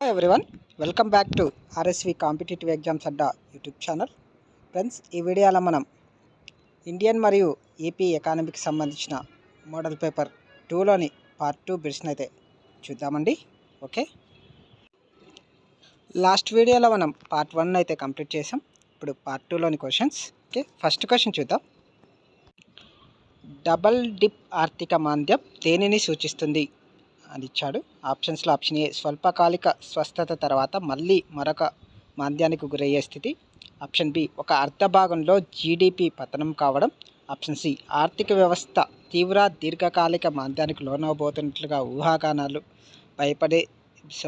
Everyone welcome back to RSV competitive exams Adda YouTube channel friends ఈ వీడియోలో మనం Indian మరియు ఏపీ ఎకానమీకి సంబంధించిన మోడల్ పేపర్ టూలోని పార్ట్ టూ బిడ్స్ని అయితే చూద్దామండి. ఓకే లాస్ట్ వీడియోలో మనం పార్ట్ వన్ అయితే కంప్లీట్ చేసాం ఇప్పుడు పార్ట్ టూలోని క్వశ్చన్స్ ఓకే ఫస్ట్ క్వశ్చన్ చూద్దాం. డబల్ డిప్ ఆర్థిక మాంద్యం దేనిని సూచిస్తుంది? అని ఇచ్చాడు. ఆప్షన్స్లో ఆప్షన్ ఏ స్వల్పకాలిక స్వస్థత తర్వాత మళ్ళీ మరొక మాంద్యానికి గురయ్యే స్థితి. ఆప్షన్ బి ఒక అర్ధ భాగంలో జీడిపి పతనం కావడం. ఆప్షన్ సి ఆర్థిక వ్యవస్థ తీవ్ర దీర్ఘకాలిక మాంద్యానికి లోనవబోతున్నట్లుగా ఊహాగానాలు భయపడే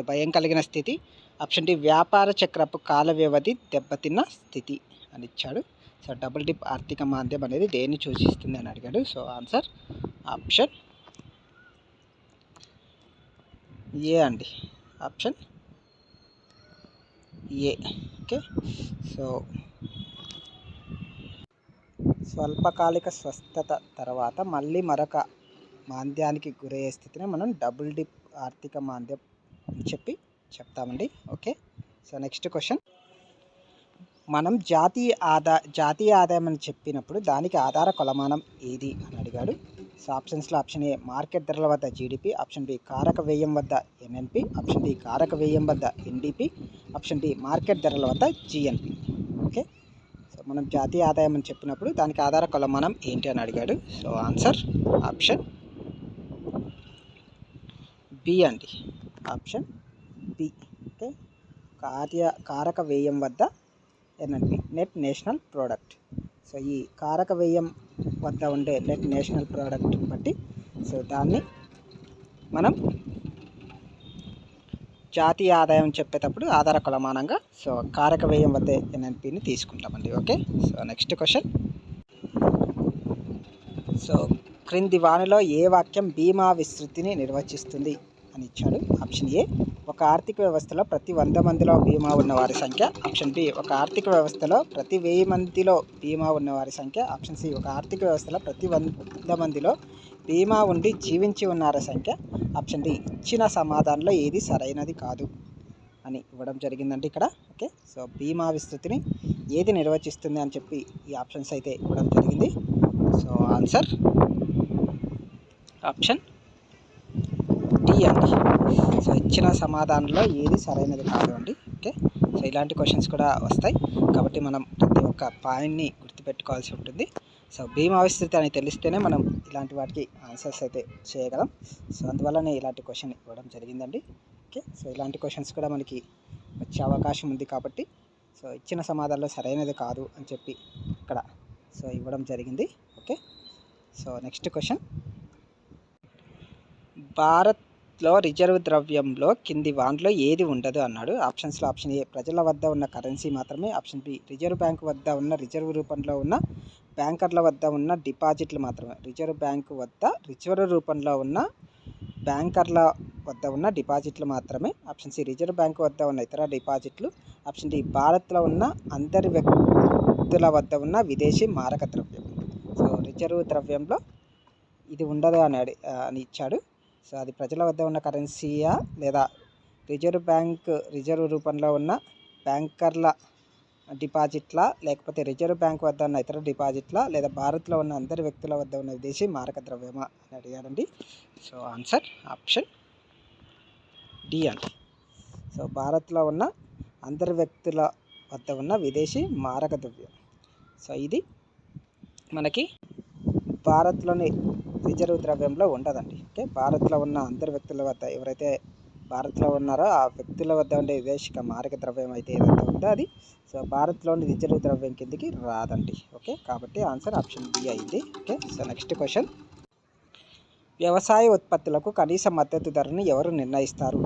భయం కలిగిన స్థితి. ఆప్షన్ డి వ్యాపార చక్రపు కాల వ్యవధి దెబ్బతిన్న స్థితి అని ఇచ్చాడు. సో డబుల్ డిప్ ఆర్థిక మాంద్యం అనేది దేన్ని సూచిస్తుంది అని అడిగాడు. సో ఆన్సర్ ఆప్షన్ ఏ అండి? ఆప్షన్? ఏ. ఓకే. సో స్వల్పకాలిక స్వస్థత తర్వాత మళ్ళీ మరొక మాంద్యానికి గురయ్యే స్థితిని మనం డబుల్ డిప్ ఆర్థిక మాంద్యం అని చెప్పి చెప్తామండి. ఓకే. So next question. మనం జాతీయ ఆదా జాతీయ ఆదాయం అని చెప్పినప్పుడు దానికి ఆధార కొలమానం ఏది అని అడిగాడు. సో ఆప్షన్స్లో ఆప్షన్ ఏ మార్కెట్ ధరల వద్ద జీడిపి ఆప్షన్ బి కారక వ్యయం వద్ద ఎంఎన్పి ఆప్షన్ డి కారక వ్యయం వద్ద ఎన్డిపి ఆప్షన్ డి మార్కెట్ ధరల వద్ద జిఎన్పి ఓకే? సో మనం జాతీయ ఆదాయం అని చెప్పినప్పుడు దానికి ఆధార కొలమానం ఏంటి అని అడిగాడు. సో ఆన్సర్ ఆప్షన్ బి అండి. Option B. ఓకే? కార్య కారక వ్యయం వద్ద NNP net national product. So ఈ కారక వ్యయం వద్ద ఉండే లైక్ నేషనల్ ప్రోడక్ట్ బట్టి. సో దాన్ని మనం జాతీయ ఆదాయం చెప్పేటప్పుడు ఆధార కొలమానంగా సో కారక వ్యయం వద్ద ఎన్ఎన్పిని తీసుకుంటామండి okay? So next question. So క్రింది వానిలో ఏ వాక్యం బీమా విస్తృతిని నిర్వచిస్తుంది అని ఇచ్చాడు. ఆప్షన్ ఏ ఒక ఆర్థిక వ్యవస్థలో ప్రతి వంద మందిలో బీమా ఉన్న వారి సంఖ్య ఆప్షన్ బి. ఒక ఆర్థిక వ్యవస్థలో ప్రతి వెయ్యి మందిలో బీమా ఉన్న వారి సంఖ్య ఆప్షన్ సి. ఒక ఆర్థిక వ్యవస్థలో ప్రతి వంద మందిలో బీమా ఉండి జీవించి ఉన్నారి సంఖ్య ఆప్షన్ డి. ఇచ్చిన సమాధానంలో ఏది సరైనది కాదు అని ఇవ్వడం జరిగిందండి ఇక్కడ. ఓకే. సో బీమా విస్తృతిని ఏది నిర్వచిస్తుంది అని చెప్పి ఈ ఆప్షన్స్ అయితే ఇవ్వడం జరిగింది. So answer option D so ఇచ్చిన సమాధానంలో ఏది సరైనది కాదు అండి. ఓకే? సో ఇలాంటి క్వశ్చన్స్ కూడా వస్తాయి. కాబట్టి మనం ప్రతి ఒక్క పాయింట్ని గుర్తుపెట్టుకోవాల్సి ఉంటుంది. సో భీమా విస్తృతి అని తెలిస్తేనే మనం ఇలాంటి వాటికి ఆన్సర్స్ అయితే చేయగలం. సో అందువల్లనే ఇలాంటి క్వశ్చన్ ఇవ్వడం జరిగిందండి. ఓకే? సో ఇలాంటి క్వశ్చన్స్ కూడా మనకి వచ్చే అవకాశం ఉంది కాబట్టి సో ఇచ్చిన సమాధానంలో సరైనది కాదు అని చెప్పి ఇక్కడ సో ఇవ్వడం జరిగింది. Okay? So next question Bharat లో రిజర్వ్ ద్రవ్యంలో కింది వాన్లో ఏది ఉండదు అన్నాడు. ఆప్షన్స్లో ఆప్షన్ ఏ ప్రజల వద్ద ఉన్న కరెన్సీ మాత్రమే. ఆప్షన్ బి రిజర్వ్ బ్యాంక్ వద్ద ఉన్న రిజర్వ్ రూపంలో ఉన్న బ్యాంకర్ల వద్ద ఉన్న డిపాజిట్లు మాత్రమే. రిజర్వ్ బ్యాంక్ వద్ద రిజర్వ్ రూపంలో ఉన్న బ్యాంకర్ల వద్ద ఉన్న డిపాజిట్లు మాత్రమే. ఆప్షన్ సి రిజర్వ్ బ్యాంక్ వద్ద ఉన్న ఇతర డిపాజిట్లు. ఆప్షన్ డి భారత్లో ఉన్న అందరి వ్యక్తుల వద్ద ఉన్న విదేశీ మారక ద్రవ్యం. సో రిజర్వ్ ద్రవ్యంలో ఇది ఉండదు అని అడి అని ఇచ్చాడు. సో అది ప్రజల వద్ద ఉన్న కరెన్సీయా లేదా రిజర్వ్ బ్యాంక్ రిజర్వ్ రూపంలో ఉన్న బ్యాంకర్ల డిపాజిట్లా? లేకపోతే రిజర్వ్ బ్యాంక్ వద్ద ఉన్న ఇతర డిపాజిట్లా? లేదా భారత్లో ఉన్న అందరి వ్యక్తుల వద్ద ఉన్న విదేశీ మారక ద్రవ్యమా? అని అడిగారండి. సో ఆన్సర్ ఆప్షన్ డి అండి. సో భారత్లో ఉన్న అందరి వ్యక్తుల వద్ద ఉన్న విదేశీ మారక ద్రవ్యం. సో ఇది మనకి భారత్లోని రిజర్వ్ ద్రవ్యంలో ఉండదండి. ఓకే? భారత్లో ఉన్న అందరి వ్యక్తుల వద్ద ఎవరైతే భారత్లో ఉన్నారో ఆ వ్యక్తుల వద్ద ఉండే విదేశిక మారక ద్రవ్యం అయితే ఏదైతే ఉందో అది. సో భారత్లోని రిజర్వ్ ద్రవ్యం కిందికి రాదండి. ఓకే? కాబట్టి ఆన్సర్ ఆప్షన్ బి అయింది. ఓకే? So next question. వ్యవసాయ ఉత్పత్తులకు కనీస మద్దతు ధరను ఎవరు నిర్ణయిస్తారు?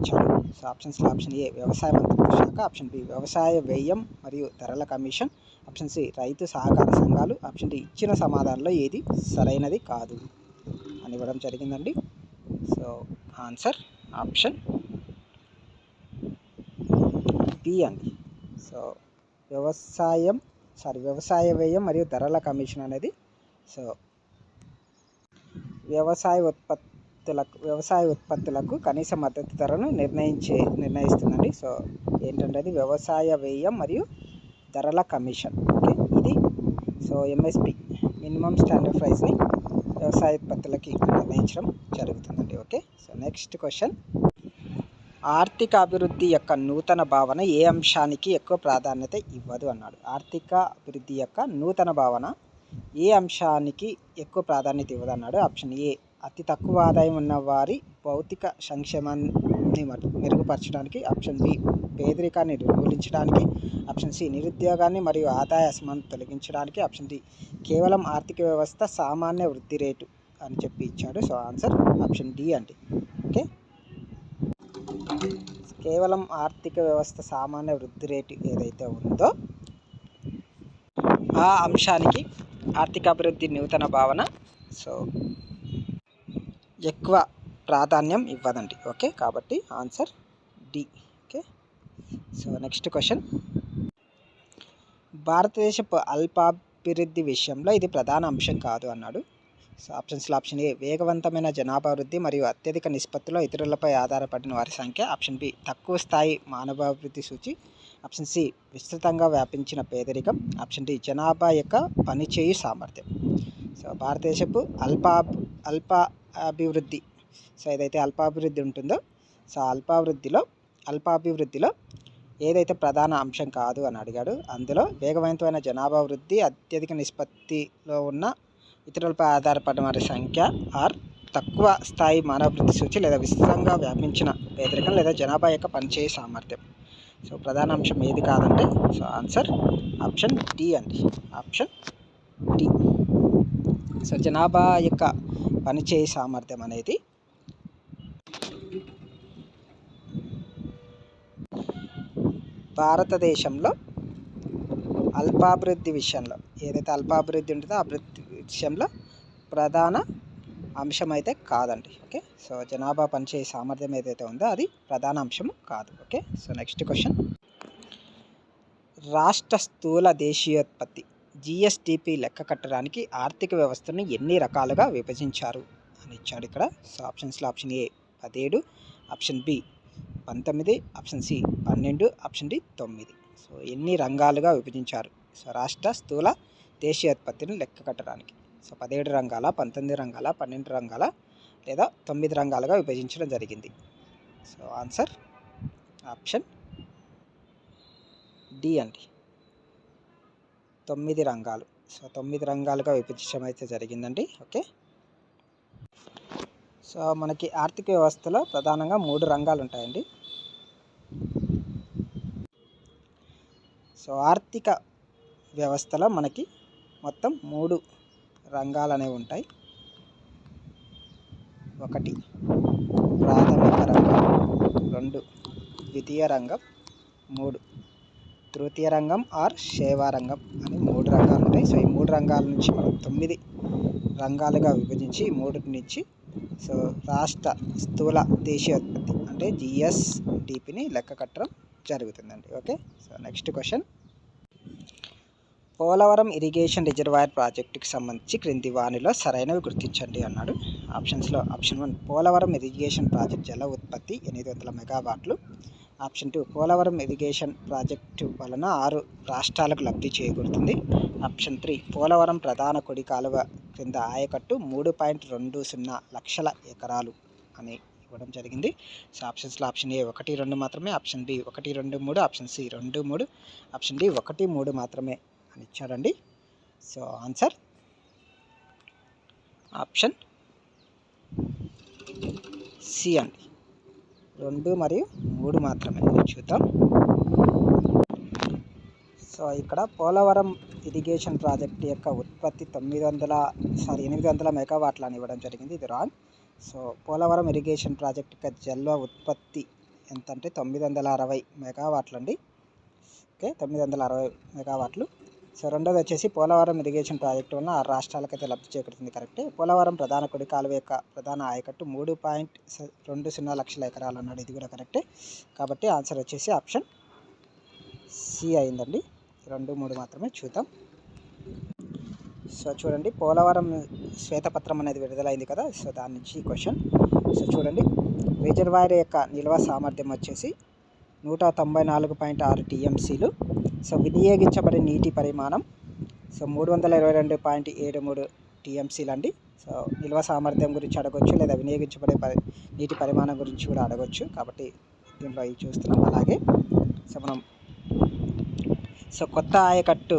అని సో ఆప్షన్స్లో ఆప్షన్ ఏ వ్యవసాయ మంత్రిత్వ శాఖ. ఆప్షన్ బి వ్యవసాయ వ్యయం మరియు ధరల కమిషన్. ఆప్షన్ సి రైతు సహకార సంఘాలు. ఆప్షన్ డి ఇచ్చిన సమాధానంలో ఏది సరైనది కాదు అని ఇవ్వడం జరిగిందండి. సో ఆన్సర్ ఆప్షన్ బి అండి. సో వ్యవసాయం సారీ వ్యవసాయ వ్యయం మరియు ధరల కమిషన్ అనేది. సో వ్యవసాయ ఉత్పత్తి ఉత్పత్తులకు వ్యవసాయ ఉత్పత్తులకు కనీస మద్దతు ధరను నిర్ణయించే నిర్ణయిస్తుందండి. సో ఏంటంటే అది వ్యవసాయ వ్యయం మరియు ధరల కమిషన్. ఓకే ఇది. సో ఎంఎస్పి మినిమం స్టాండర్డ్ ప్రైస్ని వ్యవసాయ ఉత్పత్తులకి నిర్ణయించడం జరుగుతుందండి. Okay so next question. ఆర్థిక అభివృద్ధి యొక్క నూతన భావన ఏ అంశానికి ఎక్కువ ప్రాధాన్యత ఇవ్వదు అన్నాడు. ఆర్థిక అభివృద్ధి యొక్క నూతన భావన ఏ అంశానికి ఎక్కువ ప్రాధాన్యత ఇవ్వదు అన్నాడు. ఆప్షన్ ఏ అతి తక్కువ ఆదాయం ఉన్న వారి భౌతిక సంక్షేమాన్ని మెరుగుపరచడానికి ఆప్షన్ బి పేదరికాన్ని నిర్మూలించడానికి ఆప్షన్ సి నిరుద్యోగాన్ని మరియు ఆదాయ అసమానత తొలగించడానికి ఆప్షన్ డి కేవలం ఆర్థిక వ్యవస్థ సామాన్య వృద్ధి రేటు అని చెప్పి ఇచ్చాడు. సో ఆన్సర్ ఆప్షన్ డి అండి. ఓకే? కేవలం ఆర్థిక వ్యవస్థ సామాన్య వృద్ధి రేటు ఏదైతే ఉందో ఆ అంశానికి ఆర్థిక అభివృద్ధి నూతన భావన. సో ఎక్కువ ప్రాధాన్యం ఇవ్వదండి. ఓకే? కాబట్టి answer D. Okay? So next question. భారతదేశపు అల్పాభివృద్ధి విషయంలో ఇది ప్రధాన అంశం కాదు అన్నాడు. సో ఆప్షన్స్లో ఆప్షన్ ఏ వేగవంతమైన జనాభా వృద్ధి మరియు అత్యధిక నిష్పత్తిలో ఇతరులపై ఆధారపడిన వారి సంఖ్య. ఆప్షన్ బి తక్కువ స్థాయి మానవాభివృద్ధి సూచి. ఆప్షన్ సి విస్తృతంగా వ్యాపించిన పేదరికం. ఆప్షన్ డి జనాభా యొక్క పనిచేయు సామర్థ్యం. సో భారతదేశపు అల్పా అల్ప అభివృద్ధి. సో ఏదైతే అల్పాభివృద్ధి ఉంటుందో సో అల్పాభివృద్ధిలో అల్పాభివృద్ధిలో ఏదైతే ప్రధాన అంశం కాదు అని అడిగాడు అందులో వేగవంతమైన జనాభా వృద్ధి అత్యధిక నిష్పత్తిలో ఉన్న ఇతరులపై ఆధారపడిన వారి సంఖ్య ఆర్ తక్కువ స్థాయి మానవభివృద్ధి సూచి లేదా విస్తృతంగా వ్యాపించిన పేదరికం లేదా జనాభా యొక్క పనిచేయ సామర్థ్యం. సో ప్రధాన అంశం ఏది కాదంటే సో ఆన్సర్ ఆప్షన్ డి అండి. Option D. సో జనాభా యొక్క పనిచేయ సామర్థ్యం అనేది భారతదేశంలో అల్పాభివృద్ధి విషయంలో ఏదైతే అల్పాభివృద్ధి ఉంటుందో అభివృద్ధి విషయంలో ప్రధాన అంశం అయితే కాదండి ఓకే? సో జనాభా పనిచేయ సామర్థ్యం ఏదైతే ఉందో అది ప్రధాన అంశం కాదు ఓకే? So next question. రాష్ట్ర స్థూల దేశీయోత్పత్తి. జిఎస్టిపి లెక్క కట్టడానికి ఆర్థిక వ్యవస్థను ఎన్ని రకాలుగా విభజించారు అని ఇచ్చాడు ఇక్కడ. సో ఆప్షన్స్లో ఆప్షన్ ఏ పదిహేడు ఆప్షన్ బి పంతొమ్మిది ఆప్షన్ సి పన్నెండు ఆప్షన్ డి తొమ్మిది. సో ఎన్ని రంగాలుగా విభజించారు? సో రాష్ట్ర స్థూల దేశీయోత్పత్తిని లెక్క కట్టడానికి. సో పదిహేడు రంగాల పంతొమ్మిది రంగాల పన్నెండు రంగాల లేదా తొమ్మిది రంగాలుగా విభజించడం జరిగింది. సో ఆన్సర్ ఆప్షన్ డి అండి. తొమ్మిది రంగాలు. సో తొమ్మిది రంగాలుగా విభజించడం అయితే జరిగిందండి. ఓకే? సో మనకి ఆర్థిక వ్యవస్థలో ప్రధానంగా మూడు రంగాలు ఉంటాయండి సో ఆర్థిక వ్యవస్థలో మనకి మొత్తం మూడు రంగాలు అనేవి ఉంటాయి. ఒకటి ప్రాథమిక రంగం రెండు ద్వితీయ రంగం మూడు తృతీయ రంగం ఆర్ సేవా రంగం ఉన్నాయి. సో ఈ మూడు రంగాల నుంచి మనం తొమ్మిది రంగాలుగా విభజించి మూడు నుంచి సో రాష్ట్ర స్థూల దేశీయోత్పత్తి అంటే జిఎస్డిపిని లెక్క కట్టడం జరుగుతుందండి. Okay? So next question. Polavaram irrigation reservoir ప్రాజెక్టుకి సంబంధించి క్రింది వానిలో సరైనవి గుర్తించండి అన్నాడు. ఆప్షన్స్లో option one Polavaram irrigation project జల ఉత్పత్తి ఎనిమిది వందల మెగావాట్లు. Option two Polavaram irrigation project వలన ఆరు రాష్ట్రాలకు లబ్ధి చేకూరుతుంది. ఆప్షన్ త్రీ పోలవరం ప్రధాన కొడి కాలువ క్రింద ఆయకట్టు మూడు పాయింట్ రెండు సున్నా లక్షల ఎకరాలు అని ఇవ్వడం జరిగింది. సో ఆప్షన్స్లో ఆప్షన్ ఏ ఒకటి రెండు మాత్రమే ఆప్షన్ బి ఒకటి రెండు మూడు ఆప్షన్ సి రెండు మూడు ఆప్షన్ డి ఒకటి మూడు మాత్రమే అని ఇచ్చారండి. సో ఆన్సర్ ఆప్షన్ సి అండి. రెండు మరియు మూడు మాత్రమే. చూద్దాం. సో ఇక్కడ పోలవరం ఇరిగేషన్ ప్రాజెక్ట్ యొక్క ఉత్పత్తి తొమ్మిది వందల సారీ ఎనిమిది వందల మెగావాట్ల అని ఇవ్వడం జరిగింది. ఇది wrong. So Polavaram irrigation project యొక్క జల్వ ఉత్పత్తి ఎంత అంటే తొమ్మిది వందల అరవై మెగావాట్లు అండి ఓకే తొమ్మిది వందల అరవై మెగావాట్లు. సో రెండోది వచ్చేసి పోలవరం ఇరిగేషన్ ప్రాజెక్టు వలన ఆ రాష్ట్రాలకైతే లబ్ధి చేకూరుతుంది కరెక్టే? పోలవరం ప్రధాన కొడి కాలువ యొక్క ప్రధాన ఆయకట్టు మూడు పాయింట్ రెండు సున్నా లక్షల ఎకరాలు అన్నాడు ఇది కూడా కరెక్టే? కాబట్టి ఆన్సర్ వచ్చేసి ఆప్షన్ సి అయిందండి. రెండు మూడు మాత్రమే చూద్దాం. సో చూడండి పోలవరం శ్వేతపత్రం అనేది విడుదలైంది కదా సో దాని నుంచి క్వశ్చన్. సో చూడండి రిజర్వాయర్ యొక్క నిల్వ సామర్థ్యం వచ్చేసి నూట తొంభై నాలుగు పాయింట్ ఆరు టీఎంసీలు. సో వినియోగించబడే నీటి పరిమాణం సో మూడు వందల ఇరవై రెండు పాయింట్ ఏడు మూడు టీఎంసీలు అండి సో నిల్వ సామర్థ్యం గురించి అడగొచ్చు లేదా వినియోగించబడే పరి నీటి పరిమాణం గురించి కూడా అడగొచ్చు. కాబట్టి దీంట్లో ఇవి చూస్తున్నాం అలాగే. సో మనం సో కొత్త ఆయకట్టు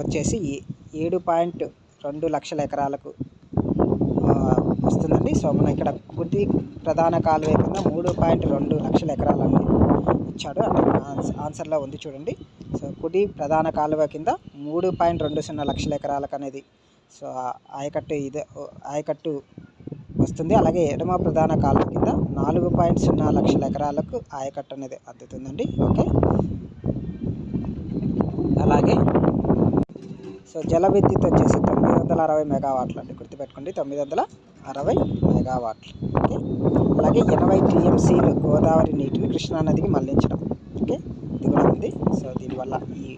వచ్చేసి ఏడు పాయింట్ రెండు లక్షల ఎకరాలకు అవుతుందండి సో మనం ఇక్కడ కుటి ప్రధాన కాలువ కింద మూడు పాయింట్ రెండు లక్షల ఎకరాలని ఇచ్చాడు. అంటే ఆన్సర్లో ఉంది చూడండి. సో కుడి ప్రధాన కాలువ కింద మూడు పాయింట్ రెండు సున్నా లక్షల ఎకరాలకు అనేది సో ఆయకట్టు ఇదే ఆయకట్టు వస్తుంది. అలాగే ఎడమ ప్రధాన కాలువ కింద నాలుగు పాయింట్ సున్నా లక్షల ఎకరాలకు ఆయకట్టు అనేది అద్దుతుందండి. ఓకే. అలాగే సో జల విద్యుత్ వచ్చేసి తొమ్మిది వందల అరవై మెగావాట్లు అండి గుర్తుపెట్టుకోండి. తొమ్మిది వందల అరవై మెగావాట్లు. ఓకే? అలాగే ఎనభై టీఎంసీలు గోదావరి నీటిని కృష్ణానదికి మళ్ళించడం. ఓకే? ఇది కూడా ఉంది. సో దీనివల్ల ఈ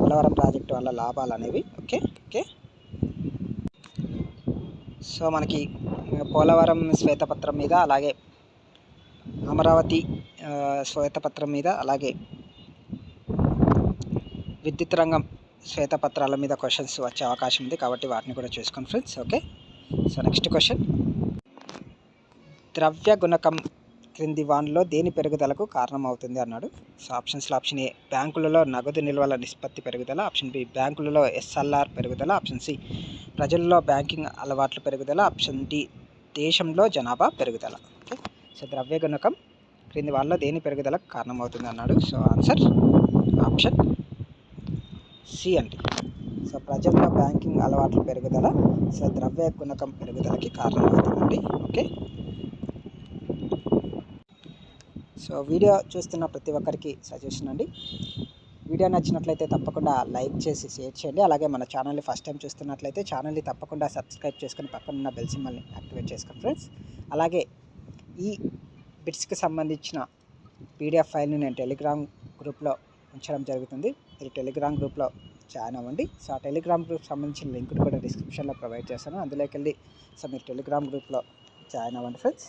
పోలవరం ప్రాజెక్టు వల్ల లాభాలు అనేవి. ఓకే? ఓకే? సో మనకి పోలవరం శ్వేతపత్రం మీద అలాగే అమరావతి శ్వేతపత్రం మీద అలాగే విద్యుత్ రంగం శ్వేతపత్రాల మీద క్వశ్చన్స్ వచ్చే అవకాశం ఉంది కాబట్టి వాటిని కూడా చూసుకోండి friends. Okay? So next question. ద్రవ్య గుణకం క్రింది వాన్లో దేని పెరుగుదలకు కారణమవుతుంది అన్నాడు. సో ఆప్షన్స్లో ఆప్షన్ ఏ బ్యాంకులలో నగదు నిల్వల నిష్పత్తి పెరుగుదల ఆప్షన్ బి బ్యాంకులలో ఎస్ఎల్ఆర్ పెరుగుదల ఆప్షన్ సి ప్రజల్లో బ్యాంకింగ్ అలవాట్ల పెరుగుదల ఆప్షన్ డి దేశంలో జనాభా పెరుగుదల. ఓకే? సో ద్రవ్య గుణకం క్రింది వాళ్ళలో దేని పెరుగుదలకు కారణమవుతుంది అన్నాడు. సో ఆన్సర్ ఆప్షన్ సి అండి. సో ప్రజల్లో బ్యాంకింగ్ అలవాట్ల పెరుగుదల సో ద్రవ్య గుణకం పెరుగుదలకి కారణమవుతుందండి. ఓకే? సో వీడియో చూస్తున్న ప్రతి ఒక్కరికి సజెషన్ అండి. వీడియో నచ్చినట్లయితే తప్పకుండా లైక్ చేసి షేర్ చేయండి. అలాగే మన ఛానల్ని ఫస్ట్ టైం చూస్తున్నట్లయితే ఛానల్ని తప్పకుండా సబ్స్క్రైబ్ చేసుకుని పక్కన ఉన్న బెల్ సింబల్ని యాక్టివేట్ చేసుకోండి ఫ్రెండ్స్. అలాగే ఈ బిట్స్కి సంబంధించిన పీడిఎఫ్ ఫైల్ని నేను టెలిగ్రామ్ గ్రూప్లో ఉంచడం జరుగుతుంది. మీరు టెలిగ్రామ్ గ్రూప్లో జాయిన్ అవ్వండి. సో ఆ టెలిగ్రామ్ గ్రూప్ సంబంధించిన లింక్ కూడా డిస్క్రిప్షన్లో ప్రొవైడ్ చేస్తాను అందులోకి వెళ్ళి సో మీరు టెలిగ్రామ్ గ్రూప్లో జాయిన్ అవ్వండి ఫ్రెండ్స్.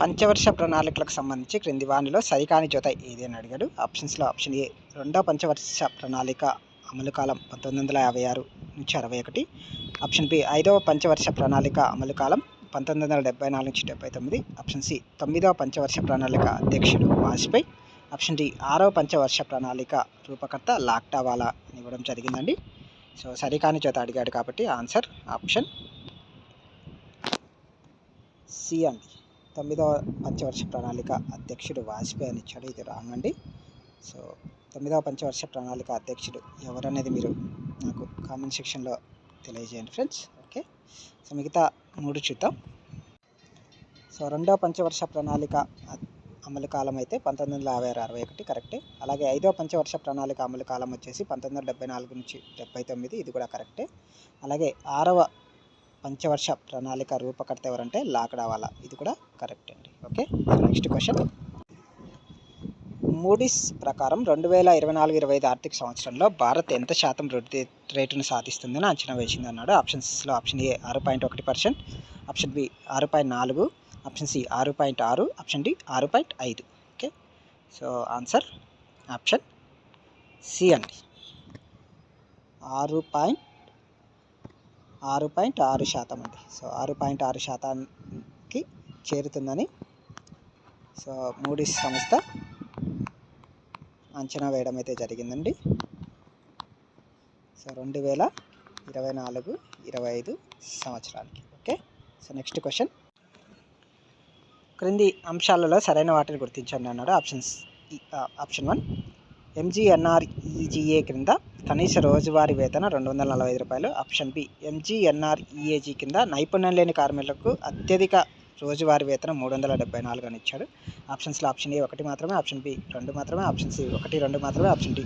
పంచవర్ష ప్రణాళికలకు సంబంధించి క్రింది వాణిలో సరికాని జత ఏది అని అడిగాడు. ఆప్షన్స్లో ఆప్షన్ ఏ రెండో పంచవర్ష ప్రణాళిక అమలు కాలం పంతొమ్మిది వందల యాభై ఆరు నుంచి అరవై ఒకటి. ఆప్షన్ బి ఐదవ పంచవర్ష ప్రణాళిక అమలు కాలం పంతొమ్మిది వందల డెబ్బై నాలుగు నుంచి డెబ్బై తొమ్మిది. ఆప్షన్ సి తొమ్మిదవ పంచవర్ష ప్రణాళిక అధ్యక్షుడు వాజ్పేయి. ఆప్షన్ డి ఆరవ పంచవర్ష ప్రణాళిక రూపకర్త లాక్టావాలా అని ఇవ్వడం జరిగిందండి. సో సరికాని చేత అడిగాడు కాబట్టి ఆన్సర్ ఆప్షన్ సి అండి. తొమ్మిదవ పంచవర్ష ప్రణాళిక అధ్యక్షుడు వాజ్పేయి అని ఇచ్చాడు ఇది రాంగ్ అండి సో తొమ్మిదవ పంచవర్ష ప్రణాళిక అధ్యక్షుడు ఎవరనేది మీరు నాకు కామెంట్ సెక్షన్లో తెలియజేయండి ఫ్రెండ్స్. ఓకే. సో మిగతా మూడు చూద్దాం. సో రెండవ పంచవర్ష ప్రణాళిక అమలు కాలం అయితే పంతొమ్మిది వందల యాభై ఆరు అరవై ఒకటి కరెక్టే. అలాగే ఐదవ పంచవర్ష ప్రణాళిక అమలు కాలం వచ్చేసి పంతొమ్మిది వందల డెబ్బై నాలుగు నుంచి డెబ్బై తొమ్మిది ఇది కూడా కరెక్టే. అలాగే ఆరవ పంచవర్ష ప్రణాళిక రూపకర్త ఎవరంటే లాకడావాలా ఇది కూడా కరెక్ట్ అండి. Okay next question. మూడీస్ ప్రకారం రెండు వేల ఇరవై నాలుగు ఇరవై ఐదు ఆర్థిక సంవత్సరంలో భారత్ ఎంత శాతం వృద్ధి రేటును సాధిస్తుందని అంచనా వేసింది అన్నాడు ఆప్షన్స్లో ఆప్షన్ ఏ ఆరు పాయింట్ ఒకటి పర్సెంట్ ఆప్షన్ బి ఆరు పాయింట్ నాలుగు ఆప్షన్ సి ఆరు పాయింట్ ఆరు ఆప్షన్ డి ఆరు పాయింట్ ఐదు. Okay? So answer option C అండి. ఆరు పాయింట్ ఆరు పాయింట్ ఆరు శాతం అండి. సో ఆరు పాయింట్ ఆరు శాతానికి చేరుతుందని. సో మూడీస్ సంస్థ అంచనా వేయడం అయితే జరిగిందండి. సో రెండు వేల ఇరవై నాలుగు ఇరవై ఐదు సంవత్సరాలకి. ఓకే? So next question. క్రింది అంశాలలో సరైన వాటిని గుర్తించండి అన్నాడు ఆప్షన్స్ ఆప్షన్ వన్ ఎంజీఎన్ఆర్ఈజీఏ క్రింద కనీస రోజువారీ వేతన రెండు వందల నలభై ఐదు రూపాయలు. ఆప్షన్ బి ఎంజీఎన్ఆర్ఈఏజీ కింద నైపుణ్యం లేని కార్మికులకు అత్యధిక రోజువారీ వేతనం మూడు వందల డెబ్బై నాలుగు అని ఇచ్చాడు. ఆప్షన్స్లో ఆప్షన్ ఏ ఒకటి మాత్రమే ఆప్షన్ బి రెండు మాత్రమే ఆప్షన్ సి ఒకటి రెండు మాత్రమే ఆప్షన్ డి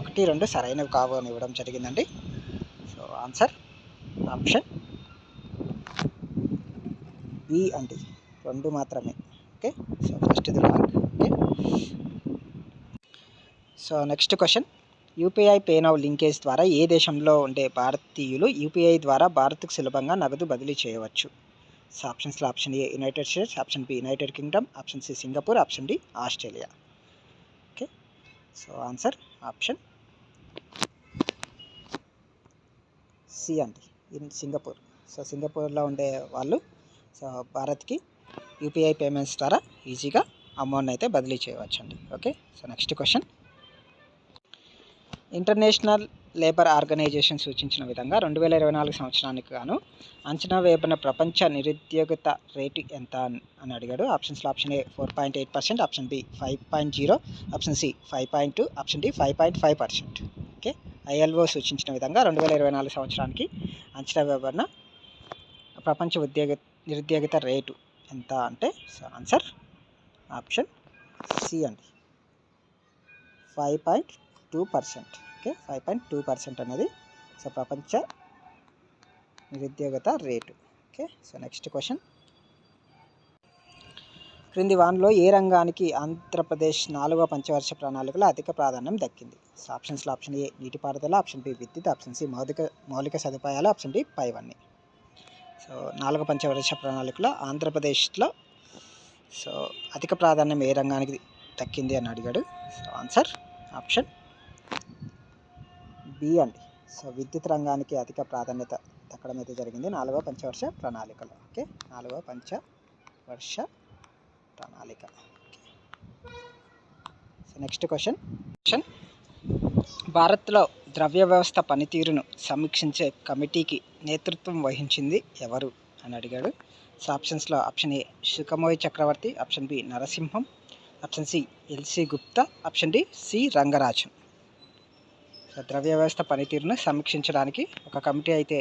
ఒకటి రెండు సరైనవి కావు అని ఇవ్వడం జరిగిందండి. సో ఆన్సర్ ఆప్షన్ బి అండి. రెండు మాత్రమే. ఓకే? సో ఫస్ట్ ఇది wrong okay? So next question UPI pay now linkage ద్వారా ఏ దేశంలో ఉండే భారతీయులు యూపీఐ ద్వారా భారత్కు సులభంగా నగదు బదిలీ చేయవచ్చు? సో ఆప్షన్స్లో option A United States option B United Kingdom option C Singapore option D Australia okay? So answer option C అండి. ఇన్ సింగపూర్ సో సింగపూర్లో ఉండే వాళ్ళు సో భారత్కి యూపీఐ పేమెంట్స్ ద్వారా ఈజీగా అమౌంట్ అయితే బదిలీ చేయవచ్చండి. Okay? So next question. International Labour Organization సూచించిన విధంగా రెండు వేల ఇరవై నాలుగు సంవత్సరానికి గాను అంచనా వేయబడిన ప్రపంచ నిరుద్యోగత రేటు ఎంత అని- అని అడిగాడు. ఆప్షన్స్లో option A four point eight percent option B five point zero option C five point two option D five point five percent. Okay? ILO సూచించిన విధంగా రెండు వేల ఇరవై నాలుగు సంవత్సరానికి అంచనా వేయబడిన ప్రపంచ ఉద్యోగ నిరుద్యోగిత రేటు ఎంత అంటే సో ఆన్సర్ ఆప్షన్ సి అండి. Five point two percent. Okay five point two percent అనేది సో ప్రపంచ నిరుద్యోగత rate. Okay so next question. క్రింది వాన్లో ఏ రంగానికి ఆంధ్రప్రదేశ్ నాలుగవ పంచవర్ష ప్రణాళికలో అధిక ప్రాధాన్యం దక్కింది? సో ఆప్షన్స్లో ఆప్షన్ ఏ నీటిపారుదల ఆప్షన్ బి విద్యుత్ ఆప్షన్ సి మౌలిక మౌలిక సదుపాయాలు ఆప్షన్ డి పైవన్నీ. సో నాలుగు పంచవర్ష ప్రణాళికలో ఆంధ్రప్రదేశ్లో సో అధిక ప్రాధాన్యం ఏ రంగానికి దక్కింది అని అడిగాడు. సో ఆన్సర్ ఆప్షన్ బి అండి. సో విద్యుత్ రంగానికి అధిక ప్రాధాన్యత దక్కడం అయితే జరిగింది నాలుగో పంచవర్ష ప్రణాళికలో. ఓకే నాలుగవ పంచవర్ష ప్రణాళిక. So next question. క్వశ్చన్. భారత్లో ద్రవ్య వ్యవస్థ పనితీరును సమీక్షించే కమిటీకి నేతృత్వం వహించింది ఎవరు అని అడిగాడు. సో ఆప్షన్స్లో option A Sukhamoy Chakravarty option B Narasimham option C LC Gupta option D C Rangarajan. So ద్రవ్య వ్యవస్థ పనితీరును సమీక్షించడానికి ఒక కమిటీ అయితే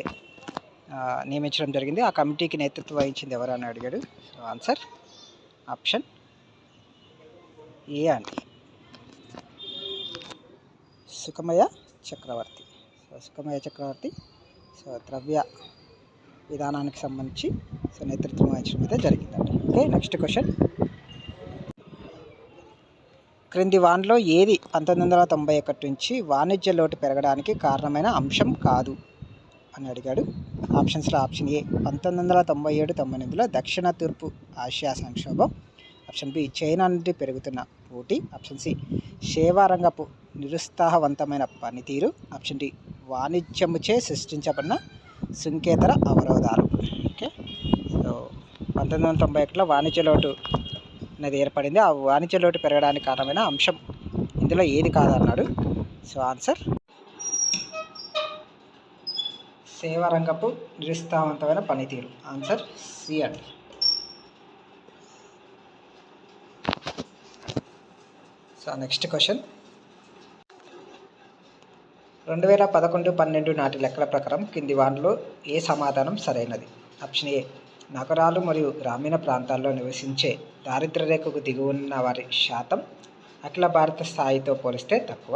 నియమించడం జరిగింది. ఆ కమిటీకి నేతృత్వం వహించింది ఎవరు అని అడిగాడు. సో ఆన్సర్ ఆప్షన్ ఏ అండి? సుఖమయ చక్రవర్తి. సో సుఖమయ చక్రవర్తి సో ద్రవ్య విధానానికి సంబంధించి సో నేతృత్వం వహించడం అయితే జరిగిందండి. Okay next question. క్రింది వాన్లో ఏది పంతొమ్మిది వందల తొంభై ఒకటి నుంచి వాణిజ్య లోటు పెరగడానికి కారణమైన అంశం కాదు అని అడిగాడు. ఆప్షన్స్లో ఆప్షన్ ఏ పంతొమ్మిది వందల తొంభై ఏడు తొంభై ఎనిమిదిలో దక్షిణ తూర్పు ఆసియా సంక్షోభం. ఆప్షన్ బి చైనా నుండి పెరుగుతున్న పోటీ. ఆప్షన్ సి సేవారంగపు నిరుత్సాహవంతమైన పనితీరు. ఆప్షన్ డి వాణిజ్యముచే సృష్టించబడిన సుంకేతర అవరోధాలు. ఓకే? సో పంతొమ్మిది వందల తొంభై ఒకటిలో వాణిజ్య లోటు అనేది ఏర్పడింది. ఆ వాణిజ్య లోటు పెరగడానికి కారణమైన అంశం ఇందులో ఏది కాదన్నాడు? So answer? సేవారంగపు నిరుత్సాహవంతమైన పనితీరు. ఆన్సర్ సి అండి. So next question. రెండు వేల పదకొండు పన్నెండు నాటి లెక్కల ప్రకారం కింది వాటిలో ఏ సమాధానం సరైనది? ఆప్షన్ ఏ నగరాలు మరియు గ్రామీణ ప్రాంతాల్లో నివసించే దారిద్ర రేఖకు దిగువన్న వారి శాతం అఖిల భారత స్థాయితో పోలిస్తే తక్కువ.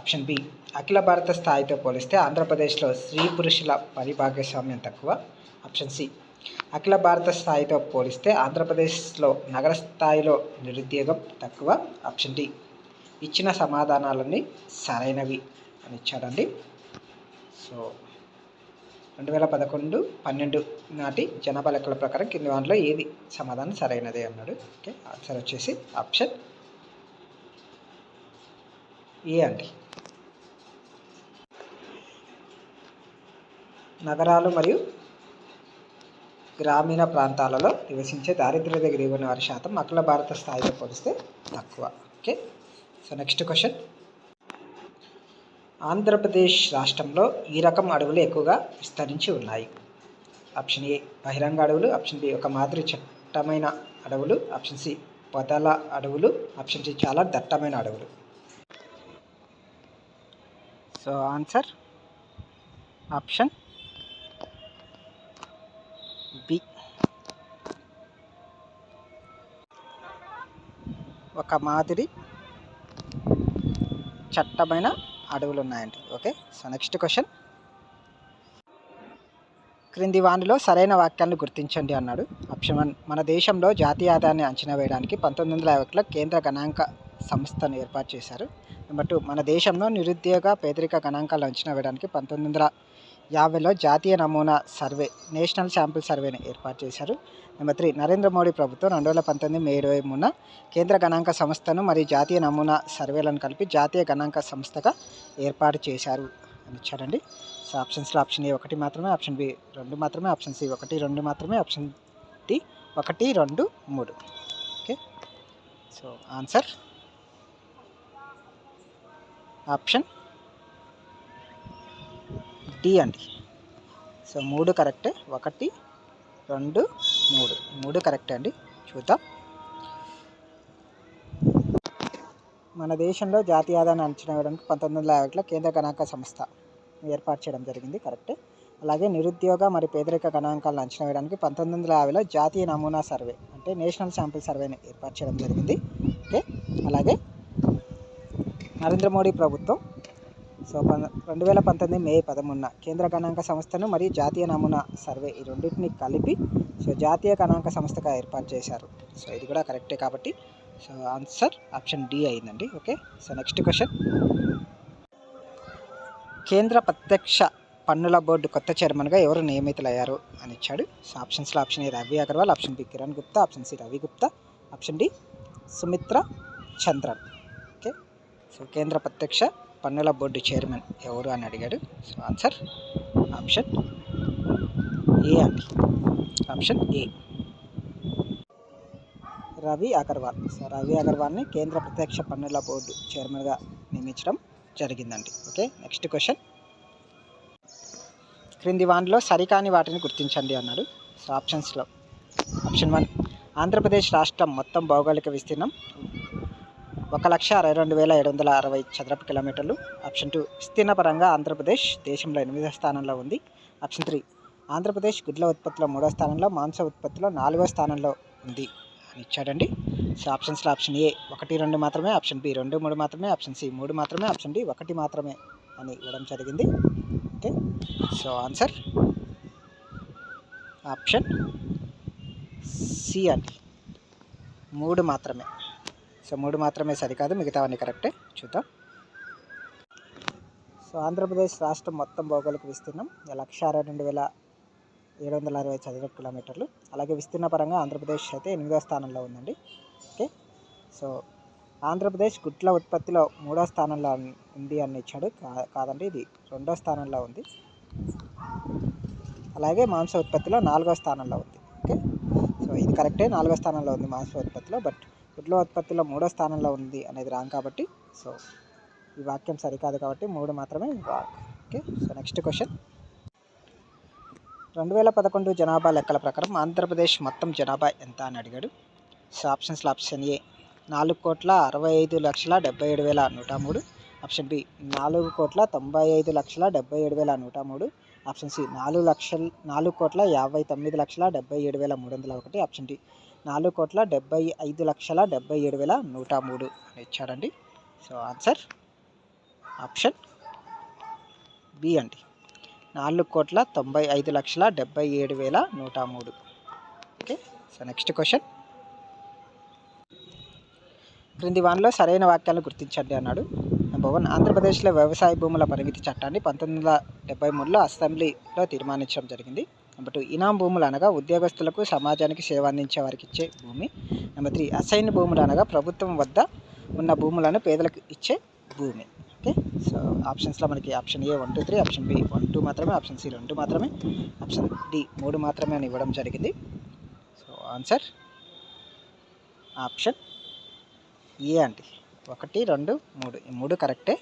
ఆప్షన్ బి అఖిల భారత స్థాయితో పోలిస్తే ఆంధ్రప్రదేశ్లో స్త్రీ పురుషుల పరిభాగస్వామ్యం తక్కువ. ఆప్షన్ సి అఖిల భారత స్థాయితో పోలిస్తే ఆంధ్రప్రదేశ్లో నగర స్థాయిలో నిరుద్యోగం తక్కువ. ఆప్షన్ డి ఇచ్చిన సమాధానాలన్నీ సరైనవి. అని ఇచ్చాడండి. సో రెండు వేల పదకొండు పన్నెండు నాటి జనాభా లెక్కల ప్రకారం కింది వాటిలో ఏది సమాధానం సరైనదే అన్నాడు. ఓకే ఆన్సర్ వచ్చేసి ఆప్షన్ ఏ అండి? నగరాలు మరియు గ్రామీణ ప్రాంతాలలో నివసించే దారిద్ర్య దగ్గర ఉన్న వారి శాతం అఖిల భారత స్థాయితో పోలిస్తే తక్కువ. Okay so next question. Andhra Pradesh రాష్ట్రంలో ఈ రకం అడవులు ఎక్కువగా విస్తరించి ఉన్నాయి. ఆప్షన్ ఏ బహిరంగ అడవులు ఆప్షన్ బి ఒక మాదిరి చట్టమైన అడవులు ఆప్షన్ సి పొదల అడవులు ఆప్షన్ సి చాలా దట్టమైన అడవులు. So answer option B. ఒక మాదిరి చట్టమైన అడవులు ఉన్నాయండి ఓకే? So next question. క్రింది వానిలో సరైన వాక్యాలను గుర్తించండి అన్నాడు. ఆప్షన్ వన్ మన దేశంలో జాతీయ ఆదాయాన్ని అంచనా వేయడానికి పంతొమ్మిది వందల ఒకటిలో కేంద్ర గణాంక సంస్థను ఏర్పాటు చేశారు. నెంబర్ టూ మన దేశంలో నిరుద్యోగ పేదరిక గణాంకాలను అంచనా వేయడానికి పంతొమ్మిది వందల యాభైలో జాతీయ నమూనా సర్వే నేషనల్ శాంపిల్ సర్వేని ఏర్పాటు చేశారు. నెంబర్ త్రీ నరేంద్ర మోడీ ప్రభుత్వం రెండు వేల పంతొమ్మిది మే ఇరవై మూడున కేంద్ర గణాంక సంస్థను మరియు జాతీయ నమూనా సర్వేలను కలిపి జాతీయ గణాంక సంస్థగా ఏర్పాటు చేశారు అని ఇచ్చారండి సో ఆప్షన్స్లో ఆప్షన్ ఏ ఒకటి మాత్రమే ఆప్షన్ బి రెండు మాత్రమే ఆప్షన్ సి ఒకటి రెండు మాత్రమే ఆప్షన్ డి ఒకటి రెండు మూడు. Okay. So answer option D అండి. సో మూడు కరెక్టే. ఒకటి రెండు మూడు. మూడు కరెక్టే అండి. చూద్దాం. మన దేశంలో జాతీయ ఆదాయాన్ని అంచనా వేయడానికి పంతొమ్మిది వందల యాభైలో కేంద్ర గణాంక సంస్థ ఏర్పాటు చేయడం జరిగింది. కరెక్టే. అలాగే నిరుద్యోగ మరియు పేదరిక గణాంకాలను అంచనా వేయడానికి పంతొమ్మిది వందల యాభైలో జాతీయ నమూనా సర్వే అంటే నేషనల్ శాంపిల్ సర్వేని ఏర్పాటు చేయడం జరిగింది. ఓకే. అలాగే నరేంద్ర మోడీ ప్రభుత్వం సో పం రెండు వేల పంతొమ్మిది మే పదమూడున కేంద్ర గణాంక సంస్థను మరియు జాతీయ నమూనా సర్వే ఈ రెండింటిని కలిపి సో జాతీయ గణాంక సంస్థగా ఏర్పాటు చేశారు. సో ఇది కూడా కరెక్టే కాబట్టి సో ఆన్సర్ ఆప్షన్ డి అయిందండి. Okay so next question. కేంద్ర ప్రత్యక్ష పన్నుల బోర్డు కొత్త చైర్మన్గా ఎవరు నియమితులయ్యారు అని ఇచ్చాడు. సో ఆప్షన్స్లో option A Ravi Agarwal option B Kiran Gupta option C Ravi Gupta option D Sumitra Chandran. Okay so కేంద్ర ప్రత్యక్ష పన్నుల బోర్డు చైర్మన్ ఎవరు అని అడిగాడు. సో ఆన్సర్ ఆప్షన్ ఏ అండి. Option A. Ravi Agarwal. So Ravi అగర్వాల్ని కేంద్ర ప్రత్యక్ష పన్నుల బోర్డు చైర్మన్గా నియమించడం జరిగిందండి. Okay next question. క్రింది వాన్లో సరికాని వాటిని గుర్తించండి అన్నాడు. సో ఆప్షన్స్లో. ఆప్షన్ వన్ ఆంధ్రప్రదేశ్ రాష్ట్రం మొత్తం భౌగోళిక విస్తీర్ణం ఒక లక్ష అరవై రెండు వేల ఏడు వందల అరవై చదరపు కిలోమీటర్లు. ఆప్షన్ టూ విస్తీర్ణ పరంగా ఆంధ్రప్రదేశ్ దేశంలో ఎనిమిదవ స్థానంలో ఉంది. ఆప్షన్ త్రీ ఆంధ్రప్రదేశ్ గుడ్ల ఉత్పత్తిలో మూడో స్థానంలో మాంస ఉత్పత్తిలో నాలుగో స్థానంలో ఉంది అని ఇచ్చాడండి. సో ఆప్షన్స్లో ఆప్షన్ ఏ ఒకటి రెండు మాత్రమే. ఆప్షన్ బి రెండు మూడు మాత్రమే. ఆప్షన్ సి మూడు మాత్రమే. ఆప్షన్ డి ఒకటి మాత్రమే అని ఇవ్వడం జరిగింది. Okay so answer option C అండి. మూడు మాత్రమే. సో మూడు మాత్రమే సరికాదు మిగతావన్నీ కరెక్టే. చూద్దాం. సో ఆంధ్రప్రదేశ్ రాష్ట్రం మొత్తం భౌగోళిక విస్తీర్ణం లక్ష అరవై రెండు వేల ఏడు వందల అరవై చదరపు కిలోమీటర్లు. అలాగే విస్తీర్ణ పరంగా ఆంధ్రప్రదేశ్ అయితే ఎనిమిదో స్థానంలో ఉందండి. ఓకే? సో ఆంధ్రప్రదేశ్ గుట్ల ఉత్పత్తిలో మూడో స్థానంలో ఉంది అని ఇచ్చాడు. కాదండి ఇది రెండో స్థానంలో ఉంది. అలాగే మాంస ఉత్పత్తిలో నాలుగో స్థానంలో ఉంది. ఓకే? సో ఇది కరెక్టే నాలుగో స్థానంలో ఉంది మాంస ఉత్పత్తిలో బట్ గుడ్ల ఉత్పత్తిలో మూడో స్థానంలో ఉంది అనేది రాంగ్ కాబట్టి సో ఈ వాక్యం సరికాదు కాబట్టి మూడు మాత్రమే వాక్ ఓకే సో నెక్స్ట్ క్వశ్చన్ రెండు వేల పదకొండు జనాభా లెక్కల ప్రకారం ఆంధ్రప్రదేశ్ మొత్తం జనాభా ఎంత అని అడిగాడు. సో ఆప్షన్స్లో ఆప్షన్ ఏ నాలుగు కోట్ల అరవై ఐదు లక్షల డెబ్బై ఏడు వేల నూట మూడు. ఆప్షన్ బి నాలుగు కోట్ల తొంభై ఐదు లక్షల డెబ్బై ఏడు వేల నూట మూడు. ఆప్షన్ సి నాలుగు లక్షల నాలుగు కోట్ల యాభై తొమ్మిది లక్షల డెబ్బై ఏడు వేల మూడు వందల ఒకటి. ఆప్షన్ డి నాలుగు కోట్ల డెబ్బై ఐదు లక్షల డెబ్బై ఏడు వేల నూట మూడు అని ఇచ్చాడండి. సో ఆన్సర్ ఆప్షన్ బి అండి. నాలుగు కోట్ల తొంభై ఐదు లక్షల డెబ్బై ఏడు వేల నూట మూడు. Okay so next question. క్రింది వానలో సరైన వాక్యాలను గుర్తించండి అన్నాడు. నెంబర్ వన్ ఆంధ్రప్రదేశ్లో వ్యవసాయ భూముల పరిమితి చట్టాన్ని పంతొమ్మిది వందల డెబ్బై మూడులో అసెంబ్లీలో తీర్మానించడం జరిగింది. నెంబర్ టూ ఇనాం భూములు అనగా ఉద్యోగస్తులకు సమాజానికి సేవ అందించే వారికి ఇచ్చే భూమి. నెంబర్ త్రీ అసైన్ భూములు అనగా ప్రభుత్వం వద్ద ఉన్న భూములను పేదలకు ఇచ్చే భూమి. ఓకే? సో ఆప్షన్స్లో మనకి option A one two three option B one two మాత్రమే ఆప్షన్ సి రెండు మాత్రమే ఆప్షన్ డి మూడు మాత్రమే అని ఇవ్వడం జరిగింది. సో ఆన్సర్ ఆప్షన్ ఏ అండి? ఒకటి రెండు మూడు. ఈ మూడు కరెక్టే.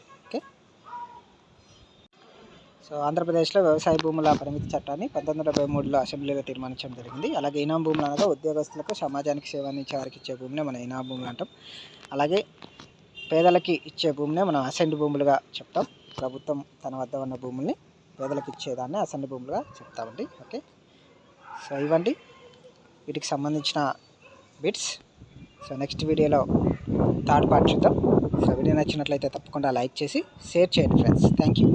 సో ఆంధ్రప్రదేశ్లో వ్యవసాయ భూముల పరిమితి చట్టాన్ని పంతొమ్మిది వందల డెబ్బై మూడులో అసెంబ్లీలో తీర్మానించడం జరిగింది. అలాగే ఇనాం భూములు అనగా ఉద్యోగస్తులకు సమాజానికి సేవ అందించే వారికి ఇచ్చే భూమినే మనం ఇనాం భూములు అంటాం. అలాగే పేదలకి ఇచ్చే భూమినే మనం అసెంట్ భూములుగా చెప్తాం. ప్రభుత్వం తన వద్ద ఉన్న భూముల్ని పేదలకు ఇచ్చేదాన్ని అసెంట్ భూములుగా చెప్తామండి. ఓకే? సో ఇవ్వండి. వీటికి సంబంధించిన బిట్స్. సో నెక్స్ట్ వీడియోలో థర్డ్ పార్ట్ చూద్దాం. సో వీడియో నచ్చినట్లయితే తప్పకుండా లైక్ చేసి షేర్ చేయండి ఫ్రెండ్స్. Thank you.